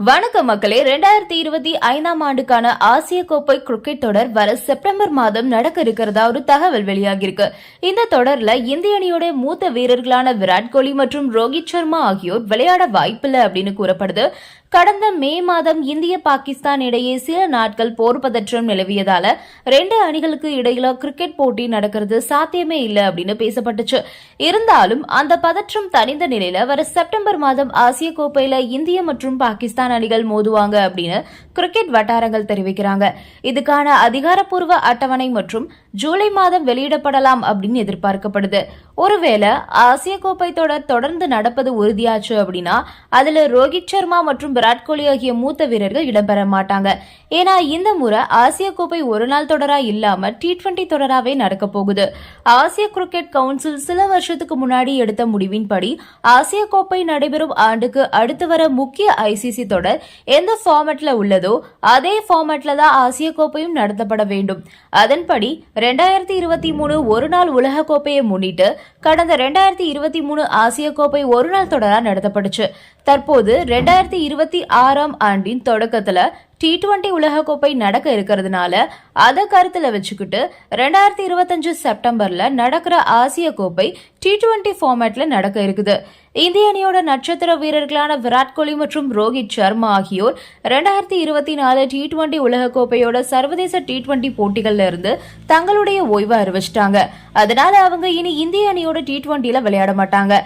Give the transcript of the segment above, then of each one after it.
வணக்கம் மக்களே ரெண்டாயிரத்தி இருபத்தி ஐந்தாம் ஆண்டுக்கான ஆசிய கோப்பை கிரிக்கெட் தொடர் வர செப்டம்பர் மாதம் நடக்க இருக்கிறதா ஒரு தகவல் வெளியாகிருக்கு இந்த தொடர்ல இந்திய அணியோட மூத்த வீரர்களான விராட் கோலி மற்றும் ரோஹித் சர்மா ஆகியோர் விளையாட வாய்ப்பில்லை அப்படின்னு கூறப்படுது. கடந்த மே மாதம் இந்திய பாகிஸ்தான் இடையே சில நாட்கள் போர் பதற்றம் நிலவியதால ரெண்டு அணிகளுக்கு இடையில கிரிக்கெட் போட்டி நடக்கிறது சாத்தியமே இல்லை அப்படின்னு பேசப்பட்டுச்சு. இருந்தாலும் அந்த பதற்றம் தணிந்த நிலையில வர செப்டம்பர் மாதம் ஆசிய கோப்பையில இந்திய மற்றும் பாகிஸ்தான் அணிகள் மோதுவாங்க அப்படின்னு கிரிக்கெட் வட்டாரங்கள் தெரிவிக்கிறாங்க. இதுக்கான அதிகாரப்பூர்வ அட்டவணை மற்றும் ஜூலை மாதம் வெளியிடப்படலாம் அப்படின்னு எதிர்பார்க்கப்படுது. ஒருவேளை ஆசிய கோப்பை தொடர் தொடர்ந்து நடப்பது உறுதியாச்சு அப்படின்னா அதுல ரோஹித் சர்மா மற்றும் விராட் கோலி ஆகிய மூத்த வீரர்கள் இடம்பெற மாட்டாங்க. ஏன்னா இந்த முறை ஆசிய கோப்பை ஒரு நாள் தொடரா இல்லாம டி டுவெண்டி தொடராவே நடக்க போகுது. ஆசிய கிரிக்கெட் கவுன்சில் சில வருஷத்துக்கு முன்னாடி எடுத்த முடிவின்படி ஆசிய கோப்பை நடைபெறும் ஆண்டுக்கு அடுத்து வர முக்கிய ஐசிசி தொடர் எந்த ஃபார்மேட்ல உள்ளதோ அதே ஃபார்மேட்ல தான் ஆசிய கோப்பையும் நடத்தப்பட வேண்டும். அதன்படி ரெண்டாயிரத்தி இருபத்தி மூணு ஒரு நாள் உலக கோப்பையை முன்னிட்டு கடந்த ரெண்டாயிரத்தி இருபத்தி மூணு ஆசிய கோப்பை ஒரு நாள் தொடரா நடத்தப்பட்டுச்சு தற்போது ரெண்டாயிரத்தி இருபத்தி ஆறாம் ஆண்டின் தொடக்கத்துல டி டுவெண்ட்டி உலகக்கோப்பை நடக்க இருக்கிறதுனால அதை கருத்தில் வச்சுக்கிட்டு ரெண்டாயிரத்தி இருபத்தஞ்சு செப்டம்பரில் நடக்கிற ஆசிய கோப்பை டி டுவெண்ட்டி ஃபார்மேட்டில் நடக்க இருக்குது. இந்திய அணியோட நட்சத்திர வீரர்களான விராட் கோலி மற்றும் ரோஹித் சர்மா ஆகியோர் ரெண்டாயிரத்தி இருபத்தி நாலு டி டுவெண்ட்டி உலகக்கோப்பையோட சர்வதேச டி டுவெண்டி போட்டிகள்ல இருந்து தங்களுடைய ஓய்வை அறிவிச்சிட்டாங்க. அதனால அவங்க இனி இந்திய அணியோட டி டுவெண்ட்டியில் விளையாட மாட்டாங்க.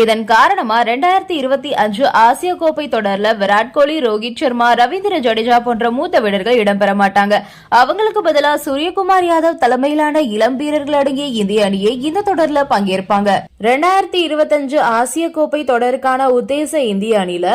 இதன் காரணமா ரெண்டாயிரத்தி இருபத்தி அஞ்சு ஆசிய கோப்பை தொடர்ல விராட் கோலி ரோஹித் சர்மா ரவீந்திர ஜடேஜா போன்ற மூத்த வீரர்கள் இடம்பெற மாட்டாங்க. அவங்களுக்கு பதிலா சூரியகுமார் யாதவ் தலைமையிலான இளம் வீரர்கள் அடங்கிய இந்திய அணியை இந்த தொடர்ல பங்கேற்பாங்க. ரெண்டாயிரத்தி இருபத்தஞ்சு ஆசிய கோப்பை தொடருக்கான உத்தேச இந்திய அணில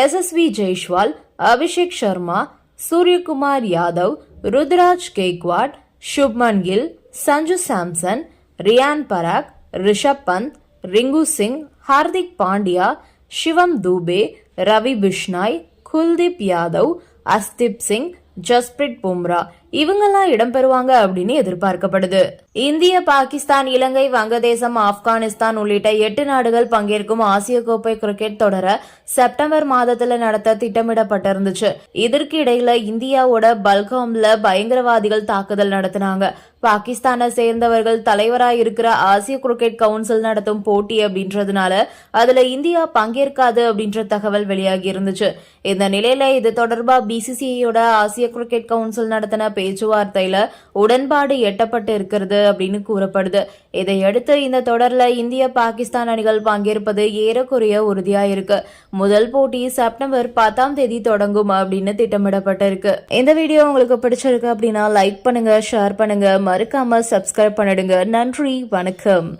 S S we Jaiswal Abhishek Sharma Suryakumar Yadav Ruturaj Gaikwad Shubman Gill Sanju Samson Riyan Parag Rishabh Pant Rinku Singh Hardik Pandya Shivam Dube Ravi Bishnoi Kuldeep Yadav Arshdeep Singh Jasprit Bumrah. இவங்கெல்லாம் இடம்பெறுவாங்க அப்படின்னு எதிர்பார்க்கப்படுது. இந்திய பாகிஸ்தான் இலங்கை வங்கதேசம் ஆப்கானிஸ்தான் உள்ளிட்ட எட்டு நாடுகள் பங்கேற்கும் ஆசிய கோப்பை கிரிக்கெட் தொடர செப்டம்பர் மாதத்துல நடத்த திட்டமிடப்பட்டிருந்துச்சு. இதற்கு இடையில இந்தியாவோட பல்காம்ல பயங்கரவாதிகள் தாக்குதல் நடத்தினாங்க. பாகிஸ்தானை சேர்ந்தவர்கள் தலைவராக இருக்கிற ஆசிய கிரிக்கெட் கவுன்சில் நடத்தும் போட்டி அப்படின்றதுனால அதுல இந்தியா பங்கேற்காது அப்படின்ற தகவல் வெளியாகி இருந்துச்சு. இந்த நிலையில இது தொடர்பா பிசிசிஐயோட ஆசிய கிரிக்கெட் கவுன்சில் நடத்தின பேச்சுவார்த்தையில உடன்பாடு எட்டப்பட்டு இருக்கிறது அப்படின்னு கூறப்படுது. இதையடுத்து இந்த தொடர்ல இந்திய பாகிஸ்தான் அணிகள் பங்கேற்பது ஏறக்குறைய உறுதியா இருக்கு. முதல் போட்டி செப்டம்பர் பத்தாம் தேதி தொடங்கும் அப்படின்னு திட்டமிடப்பட்டிருக்கு. இந்த வீடியோ உங்களுக்கு பிடிச்சிருக்கு அப்படின்னா லைக் பண்ணுங்க ஷேர் பண்ணுங்க. மறக்காம சப்ஸ்கிரைப் பண்ணிடுங்க. நன்றி வணக்கம்.